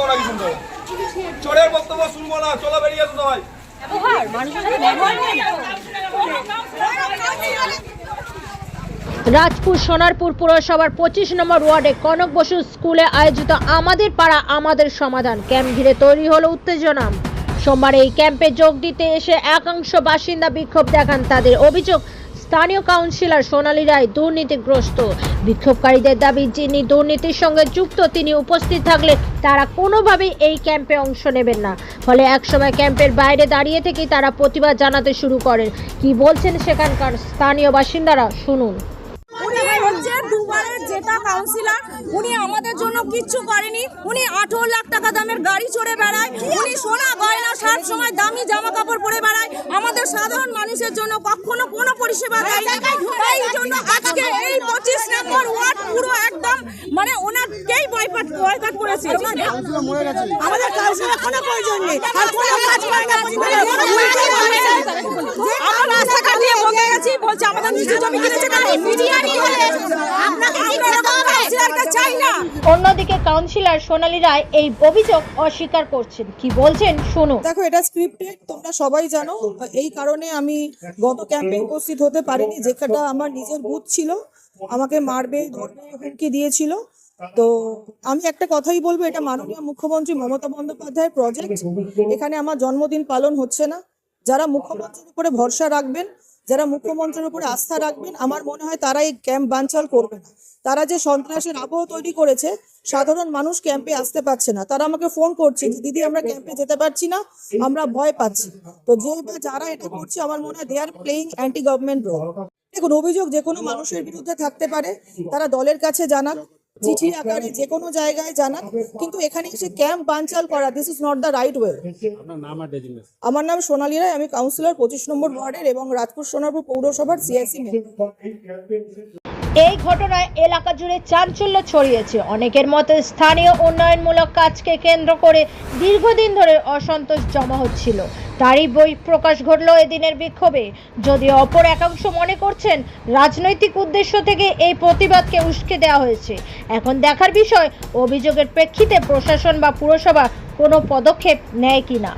বক্তব্য নাকি শুনতে হবে চোরের বক্তব্য শুনব না চলো বেরিয়ে আসো সবাই। রাজপুর সোনারপুর পুরসভার পঁচিশ নম্বর ওয়ার্ডে কনক বসু স্কুলে আয়োজিত আমাদের পাড়া আমাদের সমাধান ক্যাম্প ঘিরে তৈরি হলো উত্তেজনা। সোমবার এই ক্যাম্পে যোগ দিতে এসে একাংশ বাসিন্দা বিক্ষোভ দেখান তাদের অভিযোগ। স্থানীয় কাউন্সিলর সোনালী রায় দুর্নীতিগ্রস্ত। বিক্ষোভকারীদের দাবি, যিনি দুর্নীতির সঙ্গে যুক্ত, তিনি উপস্থিত থাকলে তারা কোনোভাবেই এই ক্যাম্পে অংশ নেবেন না। ফলে একসময় ক্যাম্পের বাইরে দাঁড়িয়ে থেকেই তারা প্রতিবাদ জানাতে শুরু করেন। কি বলছেন সেখানকার স্থানীয় বাসিন্দারা, শুনুন। আমাদের জন্য সময় দামি জামা কাপড় পরে বেড়ায়। আমাদের সাধারণ মানুষের জন্য কখনো কোনো পরিষেবা দেয়নি জন্য আজকে এই পঁচিশ নম্বর ওয়ার্ড পুরো একদম মানে ওনাকেই করেছে। আমাদের কাউন্সিলর কোনো প্রয়োজন নেই। আর কোনো কাজ করে আমরা রাস্তাঘাট বকে গেছি, বলছে আমাদের নিচু জমি কিনেছে আপনাকে আমরা এরকম কাউন্সিলরকে চাই না অন্যদিকে কাউন্সিলর সোনালী রায় এই অভিযোগ অস্বীকার করছেন। কি বলছেন? শুনুন। দেখো, এটা স্ক্রিপ্টেড তোমরা সবাই জানো। এই কারণে আমি গত ক্যাম্পে উপস্থিত হতে পারিনি। যেটা আমার নিজের বুথ ছিল, আমাকে মারবে, ধরবে দিয়েছিল। তো আমি একটা কথাই বলব, এটা মাননীয় মুখ্যমন্ত্রী মমতা বন্দ্যোপাধ্যায়ের প্রজেক্ট এখানে আমার জন্মদিন পালন হচ্ছে না। যারা মুখ্যমন্ত্রীর উপরে ভরসা রাখবেন, যারা মুখ্যমন্ত্রীর উপরে আস্থা রাখবেন, আমার মনে হয় তারা এই ক্যাম্প বানচাল করবে না। তারা যে সন্ত্রাসের আবহ তৈরি করেছে সাধারণ মানুষ ক্যাম্পে আসতে পারছে না। তারা আমাকে ফোন করছে যে দিদি আমরা ক্যাম্পে যেতে পারছি না আমরা ভয় পাচ্ছি। তো যে বা যারা এটা করছে আমার মনে হয় they are playing anti government role দেখুন অভিযোগ যে কোনো মানুষের বিরুদ্ধে থাকতে পারে তারা দলের কাছে জানাক চিঠি আকারে যে কোনো জায়গায় জানাক কিন্তু এখানে এসে ক্যাম্প বানচাল করা this is not the right way আমার নাম সোনালী রায় আমি কাউন্সিলর পঁচিশ নম্বর ওয়ার্ডের এবং রাজপুর সোনারপুর পৌরসভার সিআইসি এই ঘটনায় এলাকা জুড়ে চাঞ্চল্য ছড়িয়েছে। অনেকের মতে স্থানীয় উন্নয়নমূলক কাজকে কেন্দ্র করে দীর্ঘদিন ধরে অসন্তোষ জমা হচ্ছিল। তারই বই প্রকাশ ঘটল এদিনের বিক্ষোভে। যদিও অপর একাংশ মনে করছেন, রাজনৈতিক উদ্দেশ্য থেকে এই প্রতিবাদকে উস্কে দেওয়া হয়েছে। এখন দেখার বিষয়, অভিযোগের প্রেক্ষিতে প্রশাসন বা পুরসভা কোনো পদক্ষেপ নেয় কিনা।